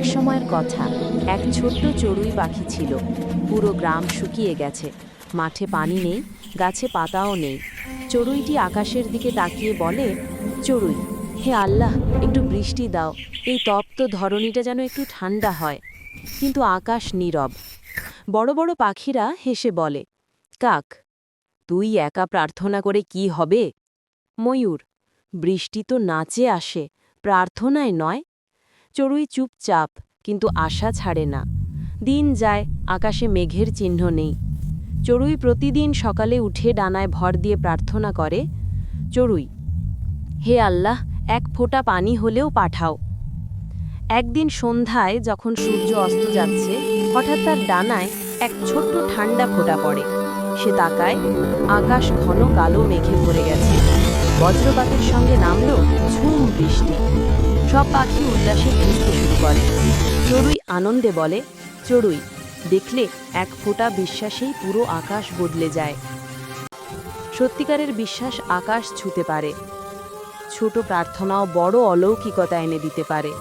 এক সময়ের কথা। এক ছোট্ট চড়ুই পাখি ছিল। পুরো গ্রাম শুকিয়ে গেছে। মাঠে পানি নেই, গাছে পাতাও নেই। চড়ুইটি আকাশের দিকে তাকিয়ে বলে, চড়ুই, হে আল্লাহ, একটু বৃষ্টি দাও। এই তপ্ত ধরণীটা যেন একটু ঠান্ডা হয়। কিন্তু আকাশ নীরব। বড় বড় পাখিরা হেসে বলে, কাক, তুই একা প্রার্থনা করে কি হবে? ময়ূর, বৃষ্টি তো নাচে আসে, প্রার্থনায় নয় চড়ুই চুপচাপ, কিন্তু আশা ছাড়ে না। দিন যায়, আকাশে মেঘের চিহ্ন নেই। চড়ুই প্রতিদিন সকালে উঠে ডানায় ভর দিয়ে প্রার্থনা করে, চড়ুই, হে আল্লাহ, এক ফোঁটা পানি হলেও পাঠাও। একদিন সন্ধ্যায় যখন সূর্য অস্ত যাচ্ছে, হঠাৎ তার ডানায় এক ছোট্ট ঠান্ডা ফোঁটা পড়ে। সে তাকায়, আকাশ ঘন কালো মেঘে ভরে গেছে। বজ্রপাতের সঙ্গে নামলো সব পাখি উল্লাসে ঘুরতে শুরু করে। চড়ুই আনন্দে বলে, চড়ুই, দেখলে এক ফোঁটা বিশ্বাসেই পুরো আকাশ বদলে যায়। সত্যিকারের বিশ্বাস আকাশ ছুতে পারে। ছোট প্রার্থনাও বড় অলৌকিকতা এনে দিতে পারে।